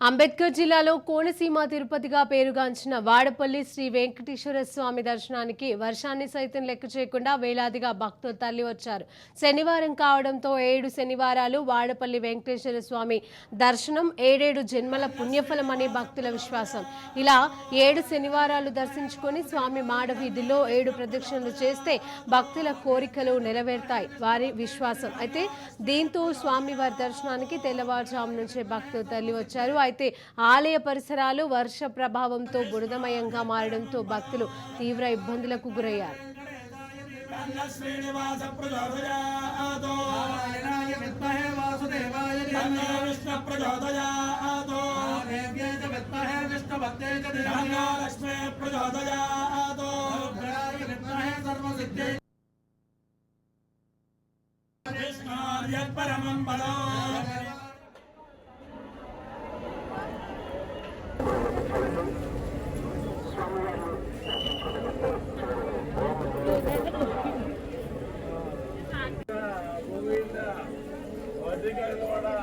అంబేద్కర్ జిల్లాలో కోనసీమ తిరుపతిగా పేరుగాంచిన వాడపల్లి శ్రీ వెంకటేశ్వర స్వామి దర్శనానికి వర్షాన్ని సైతం లెక్క చేయకుండా వేలాదిగా భక్తులు తరలివచ్చారు శనివారం కావడంతో ఏడు శనివారాలు వాడపల్లి వెంకటేశ్వర స్వామి దర్శనం ఏడేడు జన్మల పుణ్యఫలమని భక్తుల విశ్వాసం. ఇలా ఏడు శనివారాలు దర్శించుకొని స్వామి మాడ వీధిలో ఏడు ప్రదక్షిణలు చేస్తే భక్తుల కోరికలు నెరవేరుతాయి. వారి విశ్వాసం. అయితే దీంతో స్వామి వారి దర్శనానికి తెల్లవారుజాము నుంచే భక్తులు తరలివచ్చారు అయితే ఆలయ పరిసరాలు వర్ష ప్రభావంతో బురదమయంగా మారడంతో భక్తులు తీవ్ర ఇబ్బందులకు గురయ్యారు. శ్రీనివాస ప్రచోదయాతో నారాయణాయ విద్మహే వాసుదేవాయ ధీమహి విష్ణు దేవ్యై చ విద్మహే చ ధీమహి లక్ష్మీ రుద్రాయ విద్మహే సర్వసిద్ధ్యై గోవింద వడ్డీ కూడా